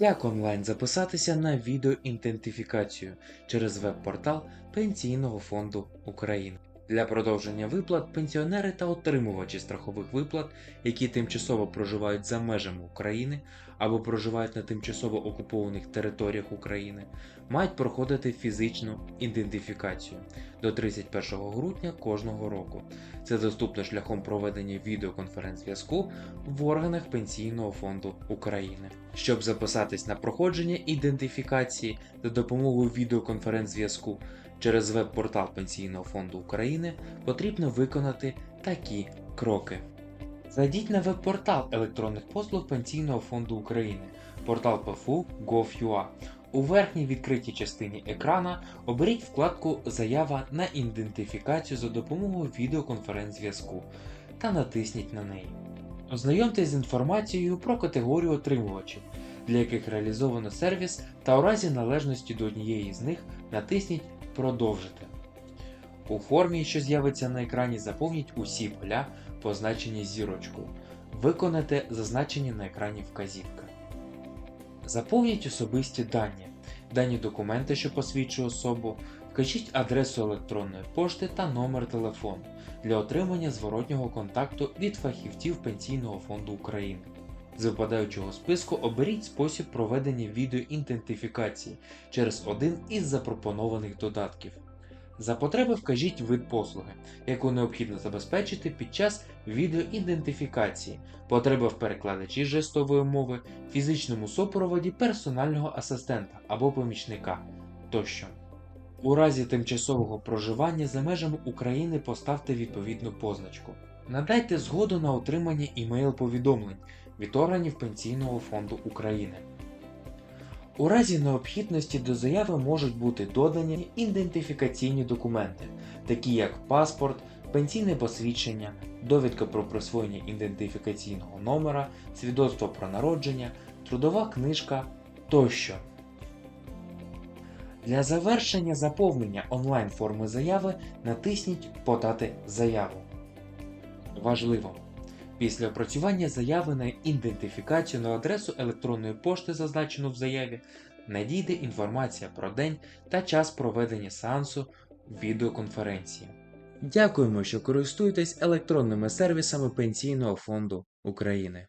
Як онлайн записатися на відеоідентифікацію через веб-портал Пенсійного фонду України? Для продовження виплат пенсіонери та отримувачі страхових виплат, які тимчасово проживають за межами України або проживають на тимчасово окупованих територіях України, мають проходити фізичну ідентифікацію до 31 грудня кожного року. Це доступно шляхом проведення відеоконференц-зв'язку в органах Пенсійного фонду України. Щоб записатись на проходження ідентифікації за допомогою відеоконференц-зв'язку через веб-портал Пенсійного фонду України, потрібно виконати такі кроки. Зайдіть на веб-портал електронних послуг Пенсійного фонду України, портал ПФУ Gov.ua. У верхній відкритій частині екрана оберіть вкладку Заява на ідентифікацію за допомогою відеоконференц-зв'язку та натисніть на неї. Ознайомтесь з інформацією про категорію отримувачів, для яких реалізовано сервіс, та у разі належності до однієї з них натисніть Продовжити. У формі, що з'явиться на екрані, заповніть усі поля, позначені зірочкою. Виконайте зазначені на екрані вказівки. Заповніть особисті дані, дані документи, що посвідчують особу, вкажіть адресу електронної пошти та номер телефону для отримання зворотнього контакту від фахівців Пенсійного фонду України. З випадаючого списку оберіть спосіб проведення відеоідентифікації через один із запропонованих додатків. За потреби вкажіть вид послуги, яку необхідно забезпечити під час відеоідентифікації, потреба в перекладачі жестової мови, фізичному супроводі персонального асистента або помічника тощо. У разі тимчасового проживання за межами України поставте відповідну позначку. Надайте згоду на отримання імейл-повідомлень від органів Пенсійного фонду України. У разі необхідності до заяви можуть бути додані ідентифікаційні документи, такі як паспорт, пенсійне посвідчення, довідка про присвоєння ідентифікаційного номера, свідоцтво про народження, трудова книжка тощо. Для завершення заповнення онлайн форми заяви натисніть Подати заяву. Важливо! Після опрацювання заяви на ідентифікацію на адресу електронної пошти, зазначену в заяві, надійде інформація про день та час проведення сеансу відеоконференції. Дякуємо, що користуєтесь електронними сервісами Пенсійного фонду України.